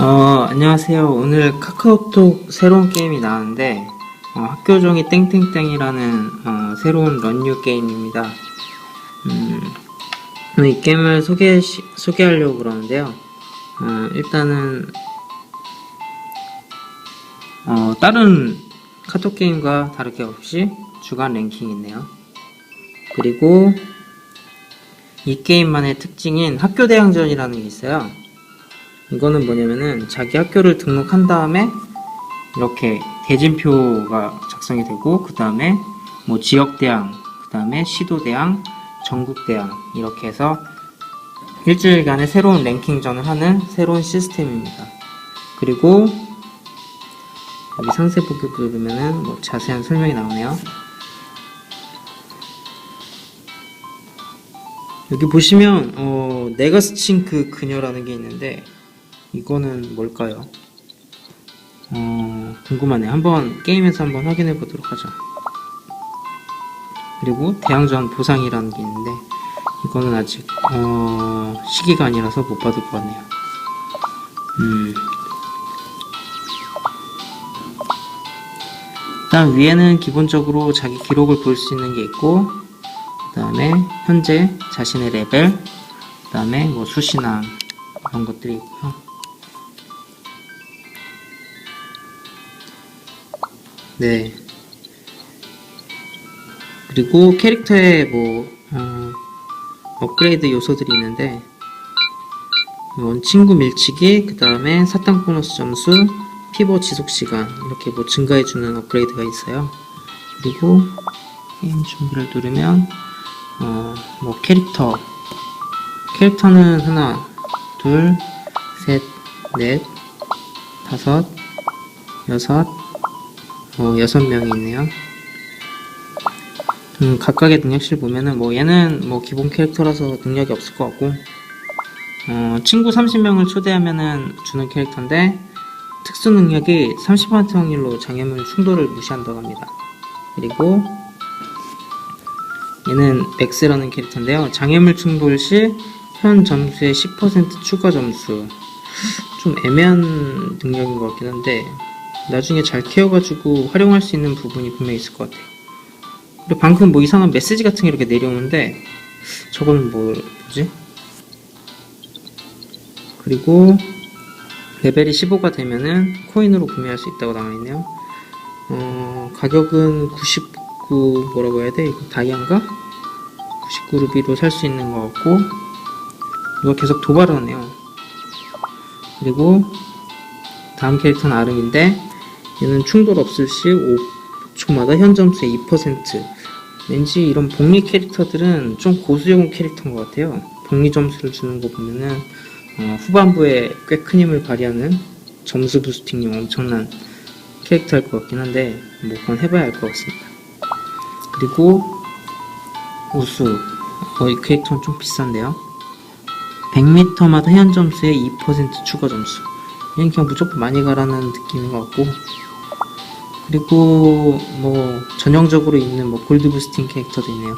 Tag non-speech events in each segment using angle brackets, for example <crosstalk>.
어, 안녕하세요. 오늘 카카오톡 새로운 게임이 나왔는데, 어, 학교 종이 땡땡땡이라는 어, 새로운 런뉴 게임입니다. 음, 오늘 이 게임을 소개, 소개하려고 그러는데요. 어, 일단은, 어, 다른 카톡 게임과 다르게 없이 주간 랭킹이 있네요. 그리고 이 게임만의 특징인 학교 대항전이라는 게 있어요. 이거는 뭐냐면은 자기 학교를 등록한 다음에 이렇게 대진표가 작성이 되고 그 다음에 뭐 지역대항, 그 다음에 시도대항, 전국대항 이렇게 해서 일주일간의 새로운 랭킹전을 하는 새로운 시스템입니다. 그리고 여기 상세 보기 누르면은 뭐 자세한 설명이 나오네요. 여기 보시면 어, 네가스친크 그녀라는 게 있는데 이거는 뭘까요? 어, 궁금하네요. 한번 게임에서 한번 확인해 보도록 하죠. 그리고 대항전 보상이라는 게 있는데 이거는 아직 어, 시기가 아니라서 못 받을 것 같네요. 음. 일단 위에는 기본적으로 자기 기록을 볼 수 있는 게 있고 그 다음에 현재 자신의 레벨 그 다음에 뭐 수신함 이런 것들이 있고요. 네. 그리고 캐릭터에 뭐 어, 업그레이드 요소들이 있는데 이건 친구 밀치기, 그 다음에 사탕 보너스 점수, 피버 지속 시간 이렇게 뭐 증가해주는 업그레이드가 있어요. 그리고 게임 준비를 누르면 어, 뭐 캐릭터 캐릭터는 하나, 둘, 셋, 넷, 다섯, 여섯, 어, 여섯 명이 있네요. 음, 각각의 능력치를 보면은 뭐 얘는 뭐 기본 캐릭터라서 능력이 없을 것 같고 어, 친구 30명을 초대하면은 주는 캐릭터인데 특수 능력이 30% 확률로 장애물 충돌을 무시한다고 합니다. 그리고 얘는 맥스라는 캐릭터인데요. 장애물 충돌 시 현 점수의 10% 추가 점수. 좀 애매한 능력인 것 같긴 한데 나중에 잘 키워가지고 활용할 수 있는 부분이 분명히 있을 것 같아요. 그리고 방금 뭐 이상한 메시지 같은 게 이렇게 내려오는데 저건 뭐, 뭐지? 그리고 레벨이 15가 되면은 코인으로 구매할 수 있다고 나와 있네요. 어, 가격은 99 뭐라고 해야 돼? 이거 다이아인가? 99루비로 살 수 있는 것 같고 이거 계속 도발하네요. 그리고 다음 캐릭터는 아름인데 얘는 충돌 없을 시 5초마다 현 점수의 2% 왠지 이런 복리 캐릭터들은 좀 고수용 캐릭터인 것 같아요. 복리 점수를 주는 거 보면은 어, 후반부에 꽤 큰 힘을 발휘하는 점수 부스팅용 엄청난 캐릭터일 것 같긴 한데 뭐 그건 해봐야 알것 같습니다. 그리고 우수 어, 이 캐릭터는 좀 비싼데요. 100m마다 현 점수의 2% 추가 점수. 얘는 그냥 무조건 많이 가라는 느낌인 것 같고. 그리고 뭐 전형적으로 있는 뭐 골드 부스팅 캐릭터도 있네요.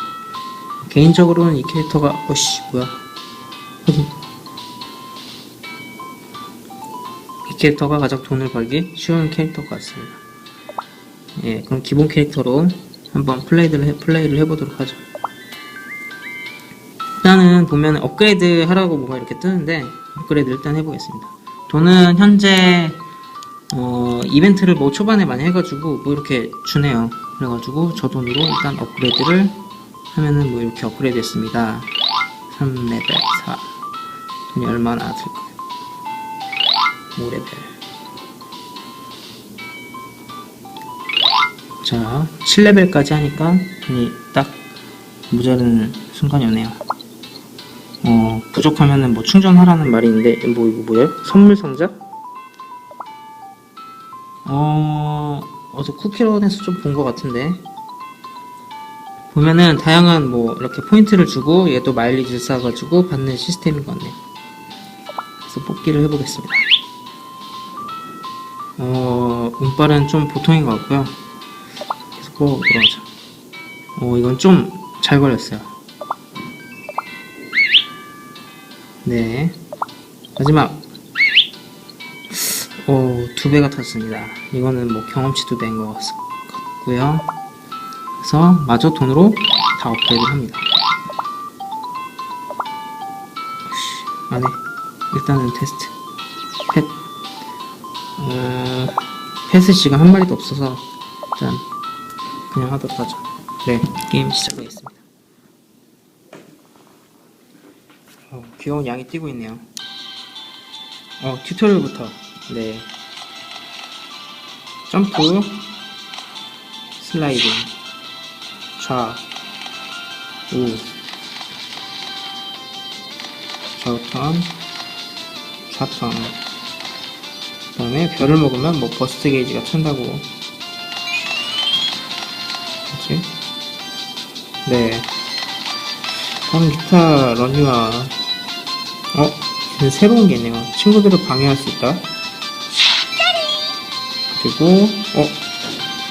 개인적으로는 이 캐릭터가 어씨 뭐야? <laughs> 이 캐릭터가 가장 돈을 벌기 쉬운 캐릭터 같습니다. 예, 그럼 기본 캐릭터로 한번 플레이를 해, 플레이를 해보도록 하죠. 일단은 보면 업그레이드 하라고 뭐가 이렇게 뜨는데 업그레이드 일단 해보겠습니다. 돈은 현재 어, 이벤트를 뭐 초반에 많이 해가지고 뭐 이렇게 주네요. 그래가지고 저 돈으로 일단 업그레이드를 하면은 뭐 이렇게 업그레이드 했습니다. 3레벨 4 돈이 얼마나 들까요? 5레벨 자 7레벨까지 하니까 돈이 딱 모자르는 순간이 오네요. 어, 부족하면은 뭐 충전하라는 말이 있는데, 뭐, 이거 뭐야? 선물 상자? 어, 어서 쿠키런에서 좀 본 것 같은데. 보면은 다양한 뭐, 이렇게 포인트를 주고, 얘도 마일리지를 쌓아가지고 받는 시스템인 것 같네요. 그래서 뽑기를 해보겠습니다. 어, 운빨은 좀 보통인 것 같고요. 계속 하죠. 어, 이건 좀 잘 걸렸어요. 네. 마지막. 오, 두 배가 탔습니다. 이거는 뭐 경험치 두 배인 것 같- 같고요. 그래서 마저 돈으로 다 업그레이드 합니다. 안해. 일단은 테스트. 펫. 어, 펫을 지금 한 마리도 없어서 일단 그냥 하도록 하죠. 네, 게임 시작하겠습니다. 어, 귀여운 양이 뛰고 있네요. 어, 튜토리얼부터. 네. 점프, 슬라이딩, 좌, 우, 좌우턴, 좌턴. 그 다음에 별을 먹으면 뭐 버스트 게이지가 찬다고. 뭐지? 네. 다음 기타 런유아. 어? 새로운 게 있네요. 친구들을 방해할 수 있다. 그리고, 어?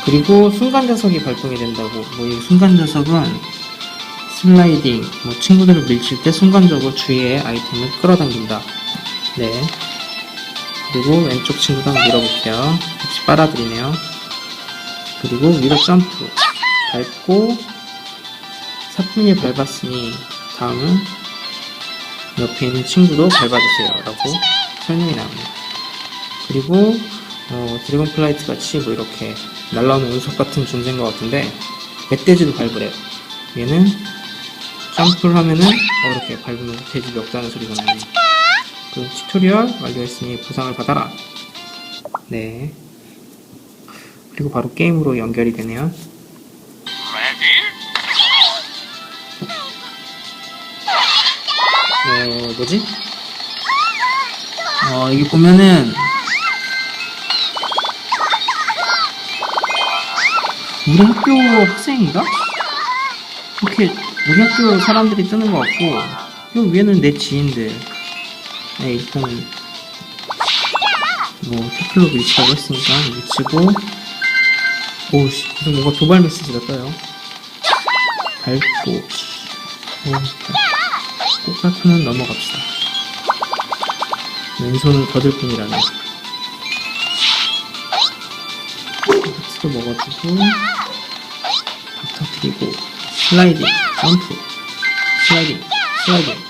그리고 순간 자석이 발동이 된다고. 뭐 이 순간 자석은 슬라이딩, 뭐 친구들을 밀칠 때 순간적으로 주위에 아이템을 끌어당긴다. 네. 그리고 왼쪽 친구도 한번 밀어볼게요. 같이 빨아들이네요. 그리고 위로 점프. 밟고, 사뿐히 밟았으니, 다음은 옆에 있는 친구도 밟아주세요. 라고 설명이 나옵니다. 그리고, 어, 드래곤 플라이트 같이 뭐 이렇게 날라오는 운석 같은 존재인 것 같은데, 멧돼지도 밟으래요. 얘는 점프를 하면은, 어, 이렇게 밟으면 돼지 멱다는 소리가 나네. 그 튜토리얼 완료했으니 보상을 받아라. 네. 그리고 바로 게임으로 연결이 되네요. 어, 뭐지? 어, 여기 보면은, 우리 학교 학생인가? 이렇게, 우리 학교 사람들이 뜨는 것 같고, 요 위에는 내 지인들. 네, 일단, 뭐, 태클로 밀치라고 했으니까, 밀치고, 오우씨, 무슨 뭔가 도발 메시지가 떠요. 오, 꽃가프는 넘어갑시다. 왼손은 거들 뿐이라네. 박스도 먹어주고, 박 터트리고, 슬라이딩, 점프, 슬라이딩, 슬라이딩.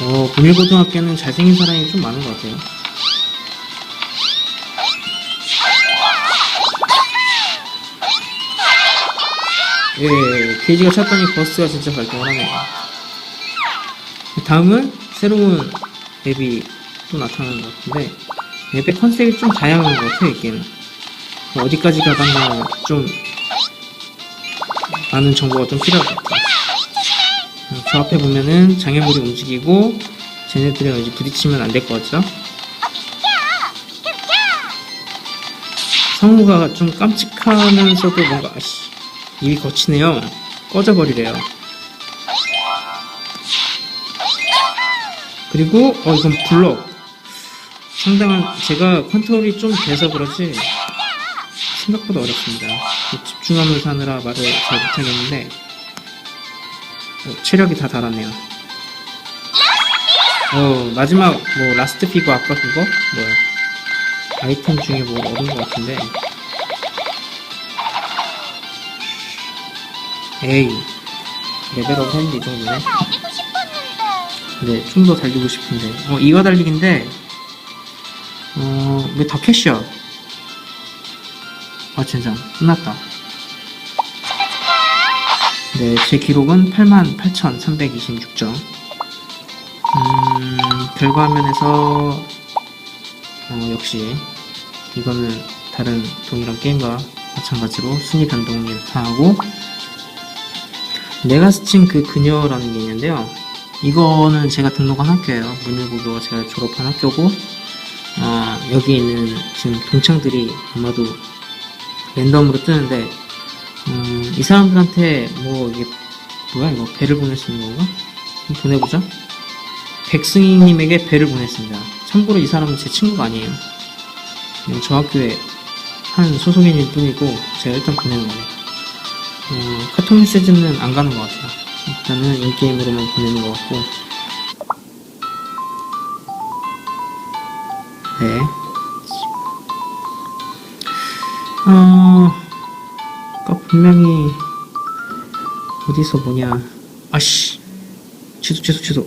어, 공일고등학교는 잘생긴 사람이 좀 많은 것 같아요. 예, 게이지가 찼더니 버스가 진짜 발동을 하네요. 다음은 새로운 앱이 또 나타나는 것 같은데 앱의 컨셉이 좀 다양한 것 같아요, 이 게임은. 어디까지 가봤나 좀 많은 정보가 좀 필요할 것 같아요. 어, 저 앞에 보면은 장애물이 움직이고 쟤네들이랑 이제 부딪히면 안 될 것 같죠? 성우가 좀 깜찍하면서도 뭔가 아씨 입이 거치네요. 꺼져버리래요. 그리고 어 이건 블럭 상당한 제가 컨트롤이 좀 돼서 그렇지 생각보다 어렵습니다. 집중하면서 하느라 말을 잘 못하겠는데 어, 체력이 다 달았네요. 어 마지막 뭐 라스트 피고 아까 그거? 뭐야? 아이템 중에 뭐 얻은 것 같은데. 에이 레벨업 했는데 이 정도네. 네, 좀 더 달리고 싶은데. 어 이거 달리기인데 어왜 더 캐시야 아 진짜 끝났다 네 제 기록은 88,326점 음 결과 화면에서 어, 역시 이거는 다른 동일한 게임과 마찬가지로 순위 변동이 나타나고 내가 스친 그 그녀라는 게 있는데요. 이거는 제가 등록한 학교예요. 문일고교가 제가 졸업한 학교고, 어, 여기 있는 지금 동창들이 아마도 랜덤으로 뜨는데, 음, 이 사람들한테 뭐 이게 뭐야 이거 배를 보낼 수 있는 건가? 보내보자. 백승희님에게 배를 보냈습니다. 참고로 이 사람은 제 친구가 아니에요. 그냥 저 학교에 한 소속인일 뿐이고 제가 일단 보내는 거예요. 어, 카톡 메시지는 안 가는 것 같아요. 일단은 인게임으로만 보내는 것 같고 네. 어, 아까 분명히 어디서 뭐냐. 아씨. 취소, 취소, 취소.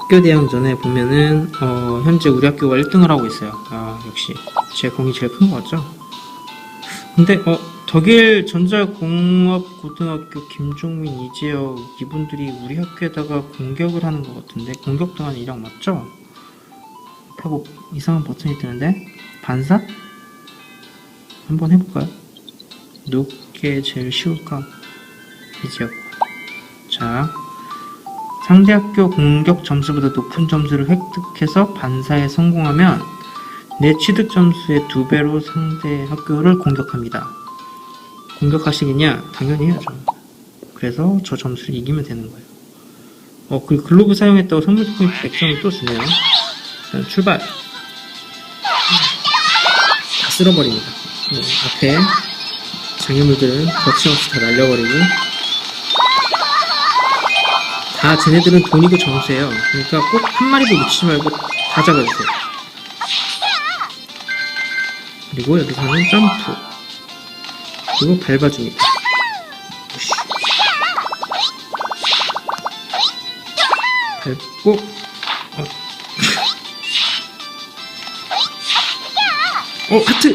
학교 대항전에 보면은 어, 현재 우리 학교가 1등을 하고 있어요. 아 역시 제 공이 제일 큰 것 같죠? 근데 어 덕일 전자공업고등학교 김종민 이재혁 이분들이 우리 학교에다가 공격을 하는 것 같은데 공격당한 이력 맞죠? 하고 이상한 버튼이 뜨는데 반사? 한번 해볼까요? 누게 제일 쉬울까? 이재혁 자 상대 학교 공격 점수보다 높은 점수를 획득해서 반사에 성공하면 내 취득 점수의 두 배로 상대 학교를 공격합니다. 공격하시겠냐? 당연히 해야죠. 그래서 저 점수를 이기면 되는 거예요. 어, 그리고 글로브 사용했다고 선물 포인트 100점을 또 주네요. 자, 출발! 다 쓸어버립니다. 네, 앞에 장애물들은 거침없이 다 날려버리고 다 쟤네들은 돈이고 점수예요. 그러니까 꼭 한 마리도 놓치지 말고 다 잡아주세요. 그리고 여기서는 점프. 그리고 밟아줍니다. 밟고, 어. <laughs> 어, 하트!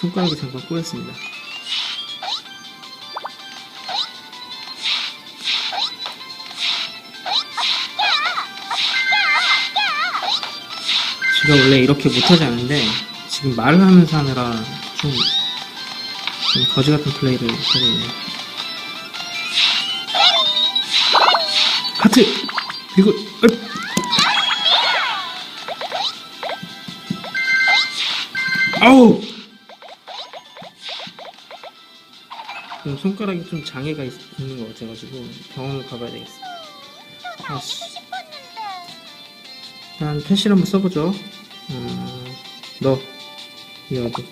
손가락이 잠깐 꼬였습니다. 제가 원래 이렇게 못하지 않는데 지금 말을 하면서 하느라 좀, 좀 거지 같은 플레이를 하고 있네요. 하트! 그리고, 을! 아우! 좀 손가락이 좀 장애가 있, 있는 것 같아가지고 병원을 가봐야 되겠어. 아씨. 일단 패시를 한번 써보죠. 음, 너, 이 어디?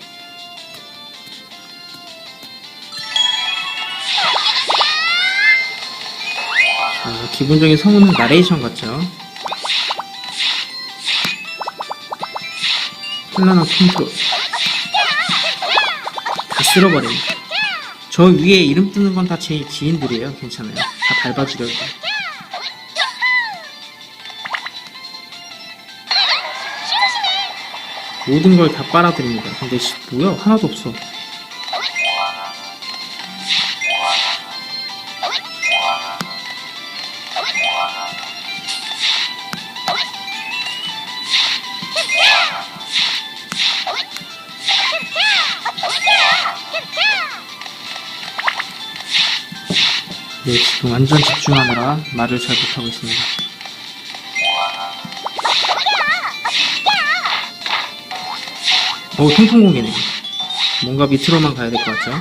자, 기본적인 성우는 나레이션 같죠? 혼란한 컨트롤. 다 쓸어버립니다. 저 위에 이름 뜨는 건 다 제 지인들이에요. 괜찮아요. 다 밟아주려고. 모든 걸 다 빨아들입니다. 근데 씨, 뭐야? 하나도 없어. 네, 지금 완전 집중하느라 말을 잘 못하고 있습니다. 오, 통통 공이네. 뭔가 밑으로만 가야 될 것 같죠?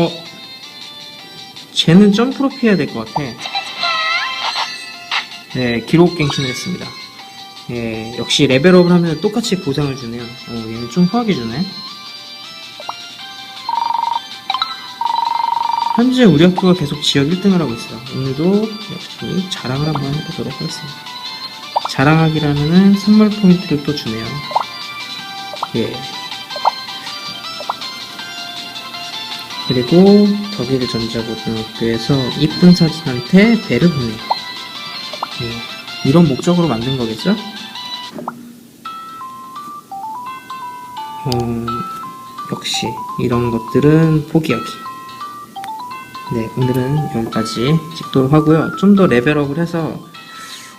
어, 쟤는 점프로 피해야 될 것 같아. 네, 기록 갱신을 했습니다. 예, 역시 레벨업을 하면 똑같이 보상을 주네요. 어, 얘는 좀 후하게 주네. 현재 우리 학교가 계속 지역 1등을 하고 있어요. 오늘도 역시 자랑을 한번 해보도록 하겠습니다. 자랑하기라면은 선물 포인트를 또 주네요. 예. 그리고 덕일 전자고등학교에서 이쁜 사진한테 배를 보내요. 예. 이런 목적으로 만든 거겠죠? 어, 역시 이런 것들은 포기하기. 네, 오늘은 여기까지 찍도록 하고요. 좀 더 레벨업을 해서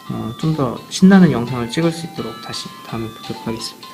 어, 좀 더 신나는 영상을 찍을 수 있도록 다시 다음에 보도록 하겠습니다.